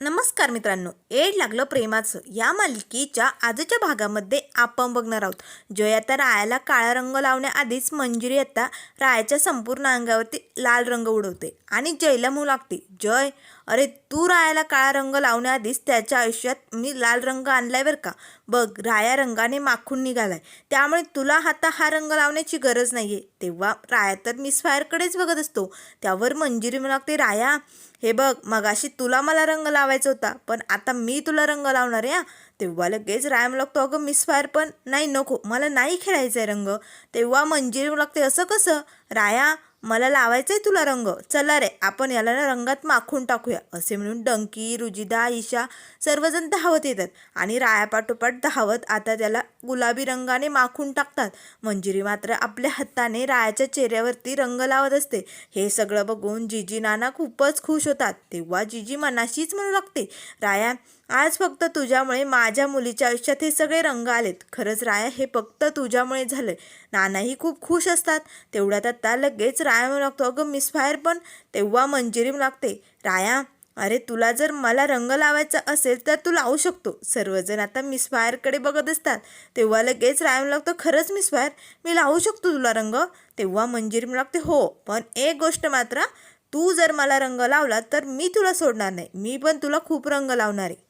नमस्कार मित्रांनो एड लागलं प्रेमाचं. या मालिकेच्या आजच्या भागामध्ये आपण बघणार आहोत. जय आता रायाला काळा रंग लावण्याआधीच मंजिरी आता रायाच्या संपूर्ण अंगावरती लाल रंग उडवते आणि जयला म्हणू लागते. जय अरे तू रायाला काळा रंग लावण्याआधीच त्याच्या आयुष्यात मी लाल रंग आणलाय बरं का? बघ राया रंगाने माखून निघालाय. त्यामुळे तुला आता हा रंग लावण्याची गरज नाही आहे तेव्हा राया तर मिस फायरकडेच बघत असतो. त्यावर मंजिरी म्हणू लागते राया हे बघ मगाशी तुला मला रंग लावायचा होता पण आता मी तुला रंग लावणार आहे तेव्हा लगेच राय लागतो अगं मिस फायर पण नाही नको. मला नाही खेळायचा आहे रंग. तेव्हा मंजिरी लागते असं कसं? राया मला लावायचं आहे तुला रंग. चला रे आपण याला ना रंगात माखून टाकूया. असे म्हणून डंकी रुजिदा ईशा सर्वजण धावत येतात आणि रायापाठोपाठ धावत आता त्याला गुलाबी रंगाने माखून टाकतात. मंजिरी मात्र आपल्या हाताने रायाच्या चेहऱ्यावरती रंग लावत असते. हे सगळं बघून जिजी नाना खूपच खुश होतात. तेव्हा जिजी मनाशीच म्हणू लागते राया आज फक्त तुझ्यामुळे माझ्या मुलीच्या आयुष्यात हे सगळे रंग आलेत. खरंच राया हे फक्त तुझ्यामुळे झालं नानाही खूप खुश असतात. तेवढ्यात आता लगेच राया म्हणू लागतो. अगं मिस फायर पण तेव्हा मंजिरी लागते. राया अरे तुला जर मला रंग लावायचा असेल तर तू लावू शकतो. सर्वजण आता मिस फायरकडे बघत असतात. तेव्हा लगेच राया म्हणू लागतो खरंच मिस फायर मी लावू शकतो तुला रंग? तेव्हा मंजिरी लागते हो पण एक गोष्ट मात्र तू जर मला रंग लावला तर मी तुला सोडणार नाही. मी पण तुला खूप रंग लावणार आहे.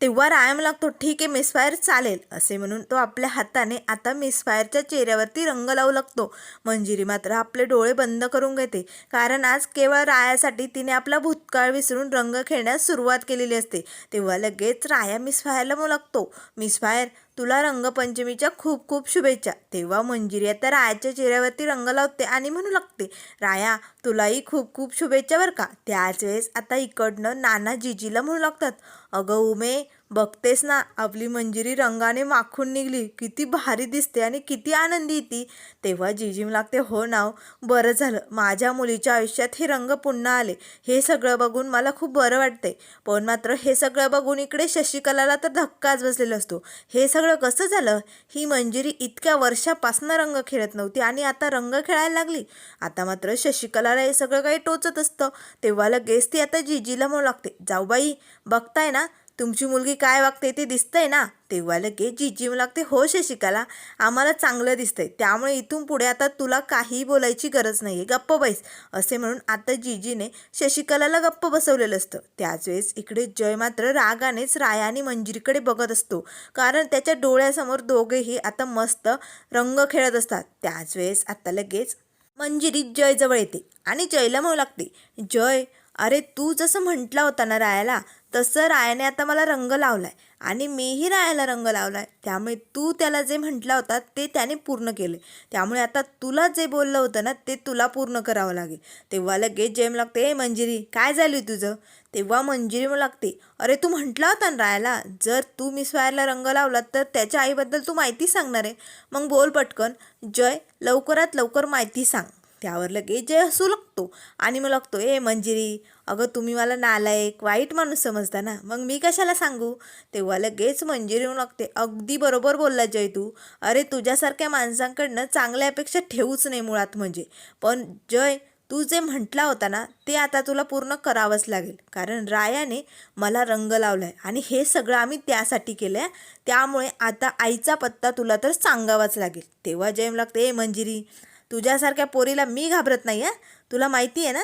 तेव्हा रायम लागतो ठीक आहे मिसफायर चालेल असे म्हणून तो आपल्या हाताने आता मिसफायरच्या चेहऱ्यावरती रंग लावू लागतो. मंजिरी मात्र आपले डोळे बंद करून घेते. कारण आज केवळ रायासाठी तिने आपला भूतकाळ विसरून रंग खेळण्यास सुरुवात केलेली असते. तेव्हा लगेच राया मिसफायरला म्हणू लागतो मिसफायर तुला रंगपंचमीच्या खूप खूप शुभेच्छा. तेव्हा मंजिरी आता रायाच्या चेहऱ्यावरती रंग लावते आणि म्हणू लागते राया तुलाही खूप खूप शुभेच्छा बरं का. त्याच वेळेस आता इकडनं नाना जिजीला म्हणू लागतात अगौमे बघतेस ना आपली मंजिरी रंगाने माखून निघली. किती भारी दिसते आणि किती आनंदी ती. तेव्हा जिजी लागते हो नाव. बरं झालं माझ्या मुलीच्या आयुष्यात हे रंग पुन्हा आले. हे सगळं बघून मला खूप बरं वाटते पण मात्र हे सगळं बघून इकडे शशिकलाला तर धक्काच बसलेला असतो. हे सगळं कसं झालं? ही मंजिरी इतक्या वर्षापासनं रंग खेळत नव्हती आणि आता रंग खेळायला लागली. आता मात्र शशिकलाला हे सगळं काही टोचत असतं. तेव्हा लगेच ती आता जिजीला म्हणू लागते जाऊ बाई बघताय ना तुमची मुलगी काय वागते ते दिसतंय ना? तेव्हा लगेच जिजी म्हणू लागते हो शशिकाला आम्हाला चांगलं दिसतंय. त्यामुळे इथून पुढे आता तुला काहीही बोलायची गरज नाही आहे गप्प बैस. असे म्हणून आता जीजीने शशिकलाला गप्प बसवलेलं असतं. त्याच वेळेस इकडे जय मात्र रागानेच राया आणि मंजिरीकडे बघत असतो. कारण त्याच्या डोळ्यासमोर दोघेही आता मस्त रंग खेळत असतात. त्याच वेळेस आता लगेच मंजिरी जयजवळ येते आणि जयला म्हणू लागते जय अरे तू जसं म्हटला होता ना रायाला तसं रायाने आता मला रंग लावलाय आणि मीही रायाला रंग लावलाय. त्यामुळे तू त्याला जे म्हटला होता ते त्याने पूर्ण केले. त्यामुळे आता तुला जे बोललं होतं ना ते तुला पूर्ण करावं लागेल. तेव्हा लगेच जेम लागते ए मंजिरी काय झाली तुझं? तेव्हा मंजिरी मग लागते अरे तू म्हटला होता ना रायाला जर तू मिस वायरला रंग लावला तर त्याच्या आईबद्दल तू माहिती सांगणार आहे. मग बोल पटकन जय लवकरात लवकर माहिती सांग. त्यावर लगेच जय हसू लागतो. आणि मग लागतो ए मंजिरी अगं तुम्ही मला नालायक वाईट माणूस समजता ना? मग मी कशाला सांगू? तेव्हा लगेच मंजिरी येऊन लागते अगदी बरोबर बोलला जय तू. अरे तुझ्यासारख्या माणसांकडनं चांगल्या अपेक्षा ठेवूच नाही मुळात म्हणजे. पण जय तू जे म्हटला होता ना ते आता तुला पूर्ण करावंच लागेल. कारण रायाने मला रंग लावलाय आणि हे सगळं आम्ही त्यासाठी केलं आहे त्यामुळे आता आईचा पत्ता तुला तर सांगावाच लागेल. तेव्हा जयम लागते ए मंजिरी तुझ्यासारख्या पोरीला मी घाबरत नाही आहे तुला माहिती आहे ना?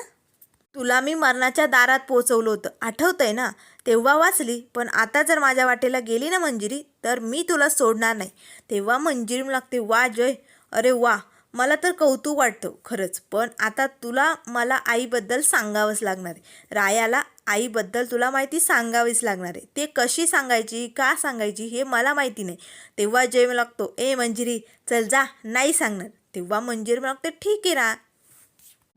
तुला मी मरणाच्या दारात पोचवलं होतं. आठवतंय ना? तेव्हा वाचली पण आता जर माझ्या वाटेला गेली ना मंजिरी तर मी तुला सोडणार नाही. तेव्हा मंजिरी लागते वा जय. अरे वा. मला तर कौतुक वाटतं खरंच. पण आता तुला मला आईबद्दल सांगावंच लागणार आहे. रायाला आईबद्दल तुला माहिती सांगावीच लागणार आहे. ते कशी सांगायची का सांगायची हे मला माहिती नाही. तेव्हा जय लागतो ए मंजिरी चल जा नाही सांगणार. तेव्हा मंजिरी लागते ठीक आहे ना.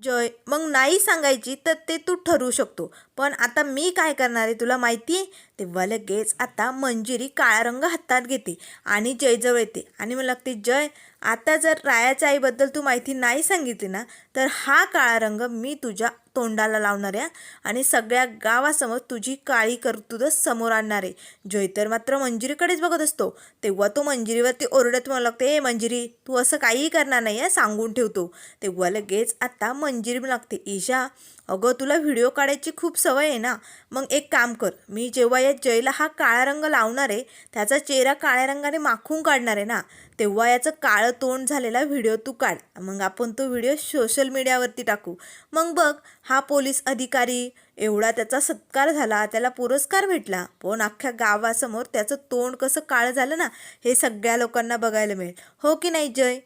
जय मग नाही सांगायची तर ते तू ठरवू शकतो. पण आता मी काय करणार आहे तुला माहिती? आहे तेव्हा लगेच आता मंजिरी काळा रंग हातात घेते आणि जयजवळ येते आणि मला लागते जय आता जर रायाच्या आईबद्दल तू माहिती नाही सांगितली ना तर हा काळा रंग मी तुझ्या तोंडाला लावणार आहे. आणि सगळ्या गावासमोर तुझी काळी कर्तुदच समोर आणणार आहे. तर मात्र मंजिरीकडेच बघत असतो. तेव्हा तो मंजिरीवरती ओरडत मला लागते ए मंजिरी तू असं काहीही करणार नाही आहे सांगून ठेवतो तेव्हा लगेच आता मंजिरी लागते ईशा अगं तुला व्हिडिओ काढायची खूप सवय आहे ना? मग एक काम कर मी जेव्हा या जयला हा काळा रंग लावणार आहे त्याचा चेहरा काळ्या रंगाने माखून काढणार आहे ना तेव्हा याचं काळं तोंड झालेला व्हिडिओ तू काढ. मग आपण तो व्हिडिओ सोशल मीडियावरती टाकू. मग बघ हा पोलीस अधिकारी एवढा त्याचा सत्कार झाला त्याला पुरस्कार भेटला. पण अख्ख्या गावासमोर त्याचं तोंड कसं काळं झालं ना हे सगळ्या लोकांना बघायला मिळेल. हो की नाही जय?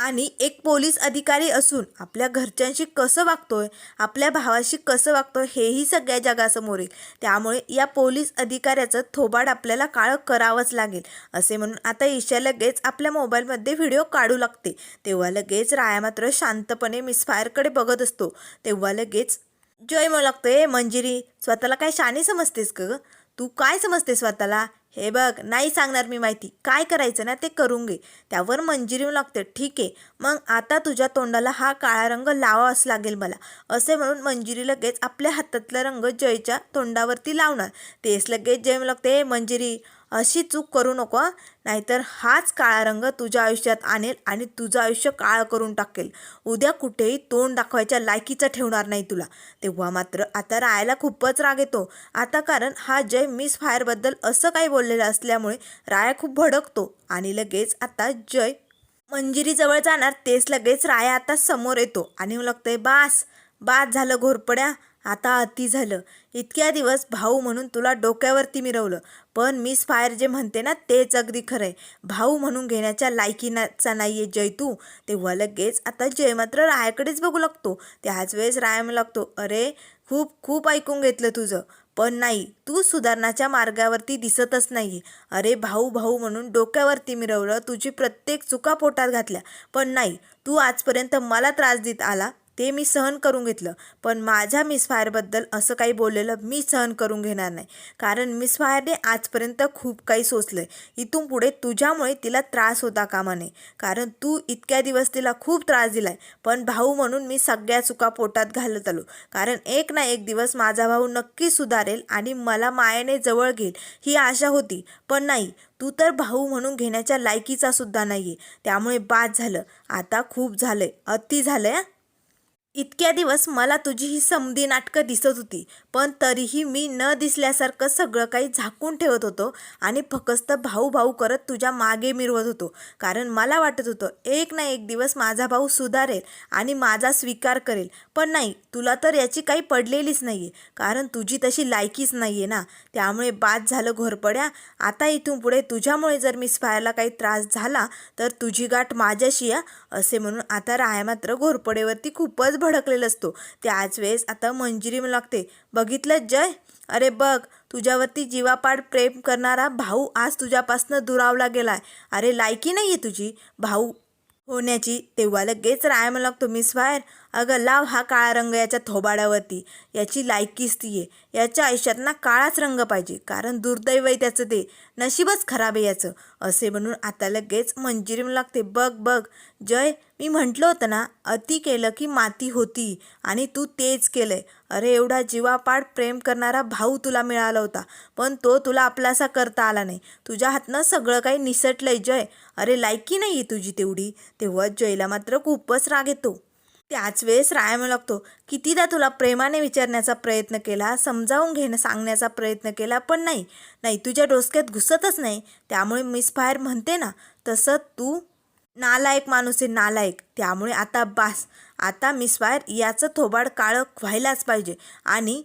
आणि एक पोलीस अधिकारी असून आपल्या घरच्यांशी कसं वागतोय आपल्या भावाशी कसं वागतोय हेही सगळ्या जगासमोर येईल. त्यामुळे या पोलीस अधिकाऱ्याचं थोबाड आपल्याला काळं करावंच लागेल असे म्हणून आता ईशा लगेच आपल्या मोबाईलमध्ये व्हिडिओ काढू लागते. तेव्हा लगेच राया मात्र शांतपणे मिसफायरकडे बघत असतो. तेव्हा लगेच जय मग लागतोय मंजिरी स्वतःला काय शाणी समजतेस ग? तू काय समजते स्वतःला? हे बघ नाही सांगणार मी माहिती. काय करायचं ना ते करून घे. त्यावर मंजिरी येऊ लागते. ठीक आहे. मग आता तुझ्या तोंडाला हा काळा रंग लावावाच लागेल मला. असे म्हणून मंजिरी लगेच आपल्या हातातला रंग जयच्या तोंडावरती लावणार. तेच लगेच जय लागते मंजिरी. अशी चूक करू नको नाहीतर हाच काळा रंग तुझ्या आयुष्यात आणेल आणि तुझं आयुष्य काळं करून टाकेल. उद्या कुठेही तोंड दाखवायच्या लायकीचं ठेवणार नाही तुला. तेव्हा मात्र आता रायाला खूपच राग येतो. आता कारण हा जय मिस फायरबद्दल असं काही बोललेलं असल्यामुळे राया खूप भडकतो आणि लगेच आता जय मंजिरीजवळ जाणार. तेच लगेच राया आता समोर येतो आणि मग लागतंय बास बास झालं घोरपड्या. आता अति झालं. इतक्या दिवस भाऊ म्हणून तुला डोक्यावरती मिरवलं. पण मिस फायर जे म्हणते ना तेच अगदी खरं आहे भाऊ म्हणून घेण्याच्या लायकीनाचा नाही आहे जय तू. तेव्हा लगेच आता जय मात्र रायाकडेच बघू लागतो. त्याच वेळेस राया लागतो अरे खूप खूप ऐकून घेतलं तुझं. पण नाही तू सुधारणाच्या मार्गावरती दिसतच नाही अरे भाऊ भाऊ म्हणून डोक्यावरती मिरवलं तुझी प्रत्येक चुका पोटात घातल्या. पण नाही तू आजपर्यंत मला त्रास देत आला. ते मी सहन करून घेतलं. पण माझ्या मिसफायरबद्दल असं काही बोललेलं मी सहन करून घेणार नाही. कारण मिसफायरने आजपर्यंत खूप काही सोचलं आहे इथून पुढे तुझ्यामुळे तिला त्रास होता कामा नये. कारण तू इतक्या दिवस तिला खूप त्रास दिलाय. पण भाऊ म्हणून मी सगळ्या चुका पोटात घालत आलो. कारण एक ना एक दिवस माझा भाऊ नक्की सुधारेल आणि मला मायाने जवळ घेईल ही आशा होती. पण नाही तू तर भाऊ म्हणून घेण्याच्या लायकीचा सुद्धा नाही आहे त्यामुळे बाद झालं. आता खूप झालंय. अति झालंय आहे इतक्या दिवस मला तुझी ही समधी नाटकं दिसत होती पण तरीही मी न दिसल्यासारखं सगळं काही झाकून ठेवत होतो आणि फक्त भाऊ भाऊ करत तुझ्या मागे मिरवत होतो. कारण मला वाटत होतं एक ना एक दिवस माझा भाऊ सुधारेल आणि माझा स्वीकार करेल. पण नाही तुला तर याची काही पडलेलीच नाही आहे कारण तुझी तशी लायकीच नाही आहे ना. त्यामुळे बाद झालं घोरपड्या. आता इथून पुढे तुझ्यामुळे जर मिस फायरला काही त्रास झाला तर तुझी गाठ माझ्याशी या. असे म्हणून आता राया मात्र घोरपडेवरती खूपच भडकलेला असतो. त्याच वेळेस आता मंजिरी लागते. बघितलं जय? अरे बघ तुझ्यावरती जीवापाड प्रेम करणारा भाऊ आज तुझ्यापासनं दुरावला गेलाय. अरे लायकी नाही आहे तुझी. भाऊ होण्याची. तेव्हा लगेच राय म्हणू लागतो मिस फायर अगं लाव हा काळा रंग याच्या थोबाडावरती. याची लायकीच ती आहे याच्या आयुष्यात ना काळाच रंग पाहिजे. कारण दुर्दैव आहे त्याचं ते. नशीबच खराब आहे याचं. असे म्हणून आता लगेच मंजिरी लागते बघ बघ. जय मी म्हटलं होतं ना अति केलं की माती होती. आणि तू तेच केलं आहे अरे एवढा जीवापाड प्रेम करणारा भाऊ तुला मिळाला होता पण तो तुला आपलासा करता आला नाही. तुझ्या हातनं सगळं काही निसटलंय जय. अरे लायकी नाही आहे तुझी तेवढी. तेव्हा जयला मात्र खूपच राग येतो. त्याच वेळेस राया म्हणू लागतो कितीदा तुला प्रेमाने विचारण्याचा प्रयत्न केला समजावून घेणं सांगण्याचा प्रयत्न केला पण नाही. नाही तुझ्या डोसक्यात घुसतच नाही. त्यामुळे मिस फायर म्हणते ना तसं तू नालायक माणूस आहे नालायक. त्यामुळे आता बास. आता मिस वायर याचं थोबाड काळं व्हायलाच पाहिजे आणि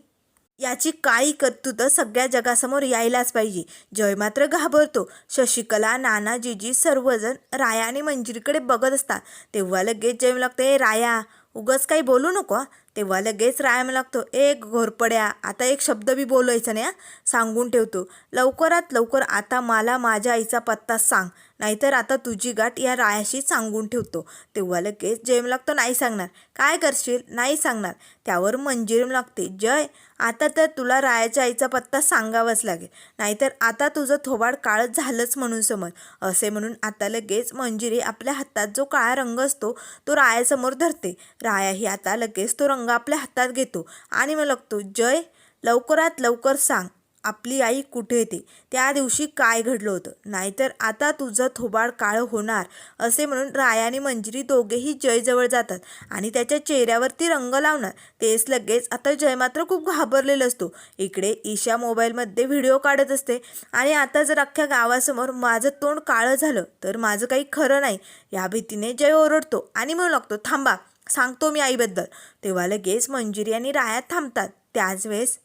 याची काळी कर्तृत्व सगळ्या जगासमोर यायलाच पाहिजे. जय मात्र घाबरतो. शशिकला नाना जीजी सर्वजण राया आणि मंजिरीकडे बघत असतात. तेव्हा लगेच जय लागते राया उगच काही बोलू नको तेव्हा लगेच राया लागतो. एक घोरपड्या आता एक शब्द बी बोलायचा नाही सांगून ठेवतो. लवकरात लवकर आता मला माझ्या आईचा पत्ता सांग. नाहीतर आता तुझी गाठ या रायाशी सांगून ठेवतो. तेव्हा लगेच जयम लागतो नाही सांगणार. काय करशील? नाही सांगणार. त्यावर मंजिरम लागते. जय. आता तर तुला रायाच्या आईचा पत्ता सांगावाच लागेल. नाहीतर आता तुझं थोबाड काळं झालंच म्हणून समज. असे म्हणून आता लगेच मंजिरी आपल्या हातात जो काळा रंग असतो तो रायासमोर धरते. रायाही आता लगेच तो रंग आपल्या हातात घेतो आणि मग लागतो जय लवकरात लवकर सांग आपली आई कुठे येते त्या दिवशी काय घडलं होतं? नाहीतर आता तुझं थोबाड काळं होणार असे म्हणून राया आणि मंजिरी दोघेही जयजवळ जातात आणि त्याच्या चेहऱ्यावरती रंग लावणार. तेच लगेच आता जय मात्र खूप घाबरलेला असतो. इकडे ईशा मोबाईलमध्ये व्हिडिओ काढत असते आणि आता जर अख्ख्या गावासमोर माझं तोंड काळं झालं तर माझं काही खरं नाही. या भीतीने जय ओरडतो आणि म्हणू लागतो थांबा सांगतो मी आईबद्दल. तेव्हा लगेच मंजिरी आणि राया थांबतात. त्याच वेळेस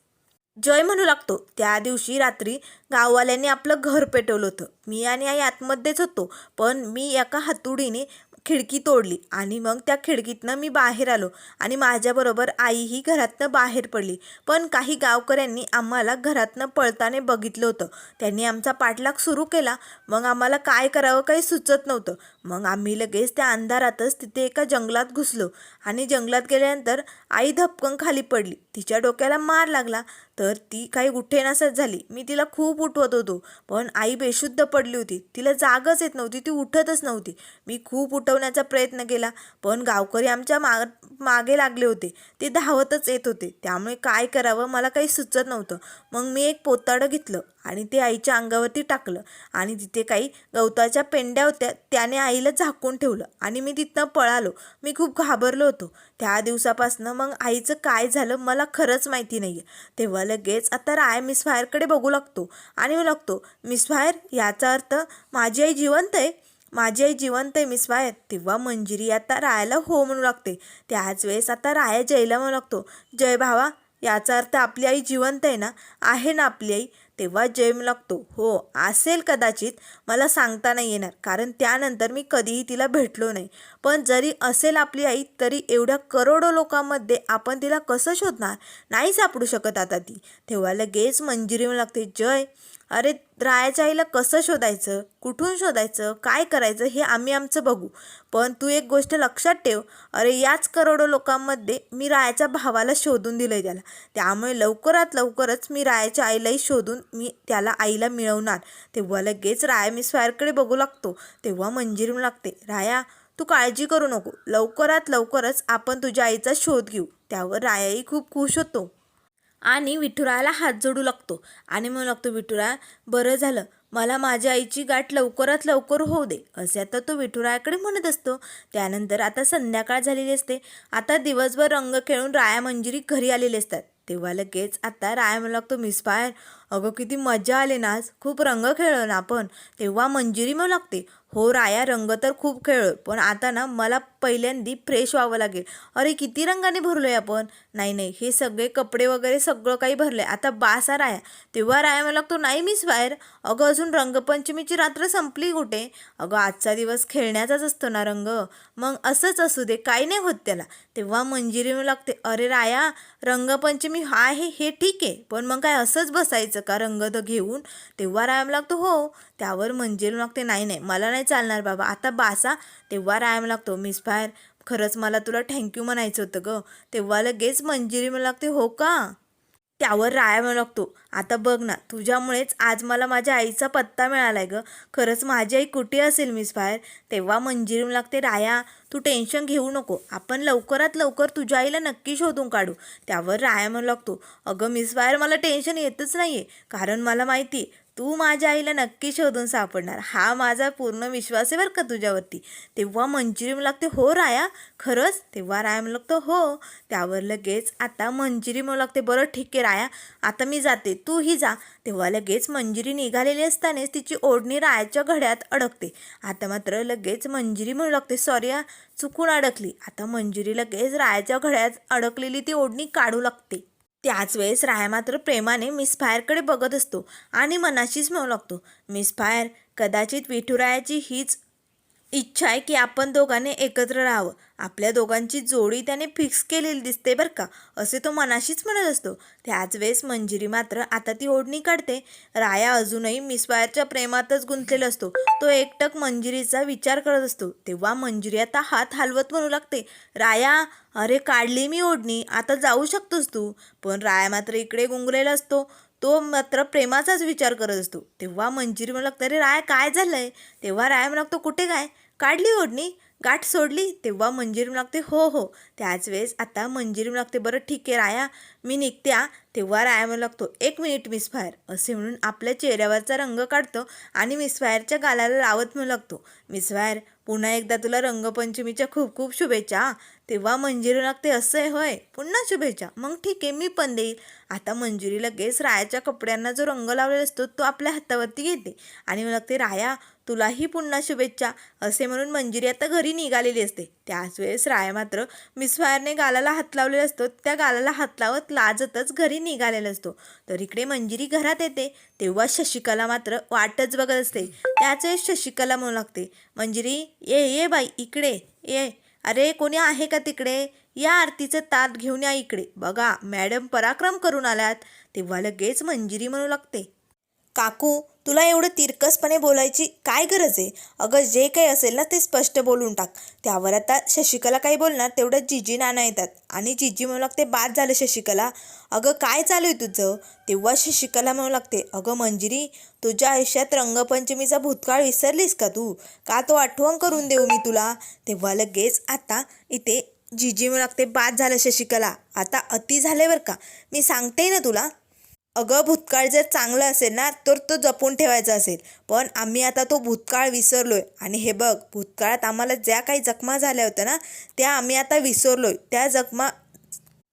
जय म्हणू लागतो. त्या दिवशी रात्री गाववाल्यांनी आपलं घर पेटवलं होतं. मी आणि आई आतमध्येच होतो. पण मी एका हातुडीने खिडकी तोडली आणि मग त्या खिडकीतनं मी बाहेर आलो आणि माझ्याबरोबर आईही घरातनं बाहेर पडली. पण काही गावकऱ्यांनी आम्हाला घरातनं पळताना बघितलं होतं. त्यांनी आमचा पाठलाग सुरू केला. मग आम्हाला काय करावं काही सुचत नव्हतं. मग आम्ही लगेच त्या अंधारातच तिथे एका जंगलात घुसलो आणि जंगलात गेल्यानंतर आई धपकन खाली पडली. तिच्या डोक्याला मार लागला. तर ती काही उठेनासच झाली. मी तिला खूप उठवत होतो. पण आई बेशुद्ध पडली होती. तिला जागच येत नव्हती. ती उठतच नव्हती. मी खूप उठवण्याचा प्रयत्न केला. पण गावकरी आमच्या माग मागे लागले होते. ते धावतच येत होते. त्यामुळे काय करावं मला काही सुचत नव्हतं. मग मी एक पोताडं घेतलं आणि ते आईच्या अंगावरती टाकलं. आणि तिथे काही गवताच्या पेंड्या होत्या. त्याने आईला झाकून ठेवलं आणि मी तिथनं पळालो. मी खूप घाबरलो होतो. त्या दिवसापासनं मग आईचं काय झालं मला खरंच माहिती नाही आहे तेव्हा लगेच आता राय मिस फायरकडे बघू लागतो. आणि मी लागतो मिस फायर याचा अर्थ माझी आई जिवंत आहे? माझी आई जिवंत आहे मिस फायर. तेव्हा मंजिरी आता रायाला हो म्हणू लागते. त्याच वेळेस आता राया जयला म्हणू लागतो जय भावा याचा अर्थ आपली आई जिवंत आहे ना? आहे ना आपली आई? तेव्हा जय लागतो. हो असेल कदाचित मला सांगता नाही येणार कारण त्यानंतर मी कधीही तिला भेटलो नाही. पण जरी असेल आपली आई तरी एवढ्या करोडो लोकांमध्ये आपण तिला कसं शोधणार? नाही सापडू शकत आता ती. तेव्हा लगेच मंजिरी लागते जय अरे रायाच्या आईला कसं शोधायचं? कुठून शोधायचं? काय करायचं? हे आम्ही आमचं बघू. पण तू एक गोष्ट लक्षात ठेव. अरे याच करोडो लोकांमध्ये मी रायाच्या भावाला शोधून दिलं आहे त्याला. त्यामुळे लवकरात लवकरच मी रायाच्या आईलाही शोधून मी त्याला आईला मिळवणार. तेव्हा लगेच राया मी फायरकडे बघू लागतो. तेव्हा मंजिरी लागते राया तू काळजी करू नको. लवकरात लवकरच आपण तुझ्या आईचा शोध घेऊ. त्यावर रायाही खूप खुश होतो. आणि विठुरायाला हात जोडू लागतो. आणि म्हणू लागतो विठुराया बरं झालं. मला माझ्या आईची गाठ लवकरात लवकर होऊ दे. असे आता तो विठुरायाकडे म्हणत असतो. त्यानंतर आता संध्याकाळ झालेली असते. आता दिवसभर रंग खेळून राया मंजिरी घरी आलेले असतात. तेव्हा लगेच आता राया म्हणू लागतो मिस फायर अगं किती मजा आली ना आज. खूप रंग खेळलो ना आपण. तेव्हा मंजिरी म्हणू लागते हो राया रंग तर खूप खेळलो पण आता ना मला पहिल्यांदी फ्रेश व्हावं लागेल. अरे किती रंगाने भरलोय आपण? नाही नाही हे सगळे कपडे वगैरे सगळं काही भरलंय. आता बासा राया. तेव्हा राया मला लागतो नाही मिस बाहेर. अगं अजून रंगपंचमीची रात्र संपली कुठे? अगं आजचा दिवस खेळण्याचाच असतो ना रंग. मग असंच असू दे काही नाही होत त्याला. तेव्हा मंजिरी म्हणू लागते अरे राया रंगपंचमी हा आहे हे ठीक आहे. पण मग काय असंच बसायचं का रंग तर घेऊन? तेव्हा राया लागतो हो. त्यावर मंजिरी लागते नाही नाही मला नाही चालणार बाबा. आता बासा तेव्हा राया लागतो. मिस फायर खरंच मला तुला थँक्यू म्हणायचं होतं ग. तेव्हा लगेच मंजिरी मला लागते. हो का? त्यावर राया म्हणू लागतो. आता बघ ना तुझ्यामुळेच आज मला माझ्या आईचा पत्ता मिळाला आहे ग. खरंच माझी आई कुठे असेल मिस बाहेर? तेव्हा मंजिरी म्हणू लागते. राया तू टेन्शन घेऊ नको. आपण लवकरात लवकर तुझ्या आईला नक्की शोधून काढू. त्यावर राया म्हणू लागतो. अगं मिस बाहेर मला टेन्शन येतच नाही आहे कारण मला माहिती आहे तू माझ्या आईला नक्की शोधून सापडणार. हा माझा पूर्ण विश्वास आहे बरं का तुझ्यावरती. तेव्हा मंजिरी मला लागते हो राया खरंच? तेव्हा राया म्हणू लागतो हो. त्यावर लगेच आता मंजिरी म्हणू लागते बरं ठीक आहे राया आता मी जाते तूही जा. तेव्हा लगेच मंजिरी निघालेली असतानाच तिची ओढणी रायाच्या घड्यात अडकते. आता मात्र लगेच मंजिरी म्हणू लागते सॉरी चुकून अडकली. आता मंजिरी लगेच रायाच्या घड्यात अडकलेली ती ओढणी काढू लागते. त्याच वेळेस राया मात्र प्रेमाने मिस फायरकडे बघत असतो आणि मनाशीच म्हणू लागतो. मिस फायर कदाचित विठुरायाची हीच इच्छा आहे की आपण दोघांनी एकत्र राहावं. आपल्या दोघांची जोडी त्याने फिक्स केलेली दिसते बरं का असे तो मनाशीच म्हणत असतो. त्याच वेळेस मंजिरी मात्र आता ती ओढणी काढते. राया अजूनही मिसवायरच्या प्रेमातच गुंतलेला असतो. तो एकटक मंजिरीचा विचार करत असतो. तेव्हा मंजिरी आता हात हलवत म्हणू लागते राया अरे काढली मी ओढणी आता जाऊ शकतोस तू. पण राया मात्र इकडे गुंगलेला असतो. तो मात्र प्रेमाचाच विचार करत असतो. तेव्हा मंजिरी म्हणू लागतं अरे राय काय झालंय? तेव्हा राय म्हणू लागतो कुठे काय? काढली ओढणी गाठ सोडली तेव्हा मंजिरी लागते. हो हो. त्याच वेळेस आता मंजिरी लागते. बरं ठीक आहे राया. मी निघते तेव्हा राया म्हणू लागतो. एक मिनिट मिस फायर असे म्हणून आपल्या चेहऱ्यावरचा रंग काढतो आणि मिस फायरच्या गालाला लावत म्हणू लागतो. मिस फायर पुन्हा एकदा तुला रंगपंचमीच्या खूप खूप शुभेच्छा तेव्हा मंजिरी लागते असं आहे होय. पुन्हा शुभेच्छा. मग ठीक आहे मी पण देईल. आता मंजुरी लगेच रायाच्या कपड्यांना जो रंग लावलेला असतो तो आपल्या हातावरती घेते. आणि मग लागते राया तुलाही पुन्हा शुभेच्छा. असे म्हणून मंजिरी आता घरी निघालेली असते. त्याच वेळेस राया मात्र मिस फायरने गालाला हात लावलेला असतो. त्या गालाला हात लावत लाजतच घरी निघालेला असतो. तर इकडे मंजिरी घरात येते तेव्हा शशिकला मात्र वाटच बघत असते. त्याच वेळेस शशिकला म्हणू लागते मंजिरी ये ये बाई इकडे ये. अरे कोणी आहे का तिकडे? या आरतीचं ताट घेऊन या इकडे. बघा मॅडम पराक्रम करून आल्यात. तेव्हा लगेच मंजिरी म्हणू लागते काकू तुला एवढं तिरकसपणे बोलायची काय गरज आहे? अगं जे काही असेल ना ते स्पष्ट बोलून टाक. त्यावर आता शशिकला काही बोलणार तेवढं जिजी नाना येतात. आणि जिजी म्हणू लागते बाद झालं शशिकला. अगं काय चालू आहे तुझं? तेव्हा शशिकला म्हणू लागते अगं मंजिरी तुझ्या आयुष्यात रंगपंचमीचा भूतकाळ विसरलीस का तू? का तो आठवण करून देऊ मी तुला? तेव्हा लगेच आता इथे जिजी म्हणू लागते बाद झालं शशिकला. आता अति झाले बरं का? मी सांगते ना तुला. अगं भूतकाळ जर चांगलं असेल ना तर तो जपून ठेवायचा असेल. पण आम्ही आता तो भूतकाळ विसरलो आहे आणि हे बघ भूतकाळात आम्हाला ज्या काही जखमा झाल्या होत्या ना त्या आम्ही आता विसरलो आहे त्या जखमा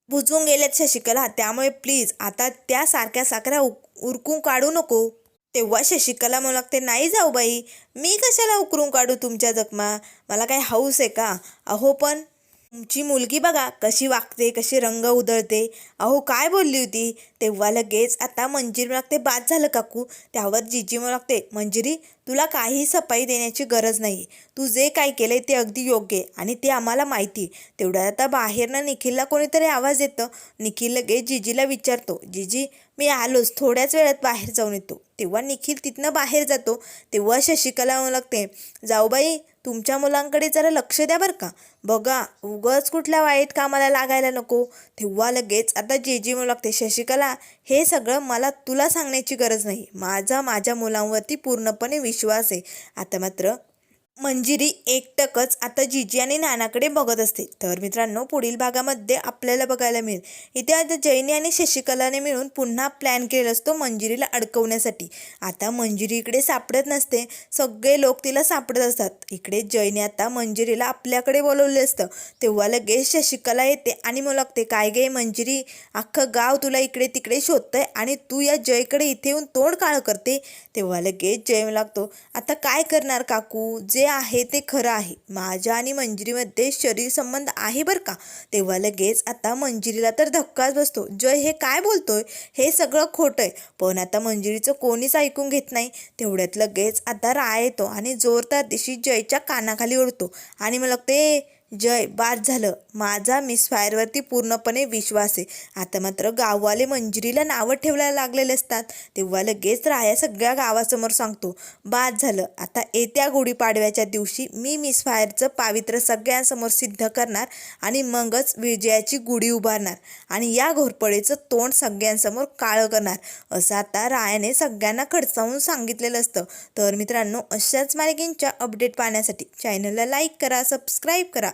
बुजून गेल्यात शशिकला. त्यामुळे प्लीज आता त्या सारख्या साखऱ्या उक उरकून काढू नको. तेव्हा शशिकला म्हणू लागते नाही जाऊ बाई मी कशाला उकरून काढू तुमच्या जखमा? मला काय हौस आहे का? अहो पण तुमची मुलगी बघा कशी वागते कशी रंग उधळते. अहो काय बोलली होती? तेव्हा लगेच आता मंजिरी लागते बाद झालं काकू. त्यावर जिजी म्हणू लागते मंजिरी तुला काही सफाई देण्याची गरज नाही तू जे काय केलंय ते अगदी योग्य आहे आणि ते आम्हाला माहिती तेवढ्यात आता बाहेरनं निखिलला कोणीतरी आवाज येतं. निखिल लगेच जिजीला विचारतो जिजी मी आलोच. थोड्याच वेळात बाहेर जाऊन येतो. तेव्हा निखिल तिथनं बाहेर जातो. तेव्हा शशिकला म्हणू लागते जाऊबाई तुमच्या मुलांकडे जरा लक्ष द्या बरं का. बघा उगाच कुठल्या वाईट कामाला लागायला नको. तेव्हा लगेच आता जे जी म्हणू लागते शशिकला हे सगळं मला तुला सांगण्याची गरज नाही. माझा माझ्या मुलांवरती पूर्णपणे विश्वास आहे. आता मात्र मंजिरी एकटकच आता जिजी आणि नानाकडे बघत असते. तर मित्रांनो पुढील भागामध्ये आपल्याला बघायला मिळेल. इथे आता जैनी आणि शशिकलाने मिळून पुन्हा प्लॅन केलेला असतो मंजिरीला अडकवण्यासाठी. आता मंजिरी इकडे सापडत नसते. सगळे लोक तिला सापडत असतात. इकडे जयने आता मंजिरीला आपल्याकडे बोलवले असतं. तेव्हा लगेच शशिकला येते आणि मग लागते काय गे मंजिरी अख्खं गाव तुला इकडे तिकडे शोधतंय आणि तू या जयकडे इथे येऊन तोंड काळ करते? तेव्हा लगेच जय लागतो आता काय करणार काकू? जे आहे ते खरं आहे. माझ्या आणि मंजिरीमध्ये शरीर संबंध आहे बरं का? तेव्हा लगेच आता मंजिरीला तर धक्काच बसतो. जय हे काय बोलतोय? हे सगळं खोटं आहे. पण आता मंजिरीचं कोणीच ऐकून घेत नाही. तेवढ्यात लगेच आता राय येतो आणि जोरदार दिशी जयच्या कानाखाली ओढतो. आणि मग लागते जय बाद झालं. माझा मिस फायरवरती पूर्णपणे विश्वास आहे. आता मात्र गाववाले मंजिरीला नावं ठेवायला लागलेले असतात. तेव्हा लगेच राया सगळ्या गावासमोर सांगतो बाद झालं. आता येत्या गुढीपाडव्याच्या दिवशी मी मिस फायरचं पावित्र्य सगळ्यांसमोर सिद्ध करणार आणि मगच विजयाची गुढी उभारणार आणि या घोरपडीचं तोंड सगळ्यांसमोर काळं करणार. असं आता रायाने सगळ्यांना खडसावून सांगितलेलं असतं. तर मित्रांनो अशाच मालिकेंच्या अपडेट पाहण्यासाठी चॅनलला लाईक करा सबस्क्राईब करा.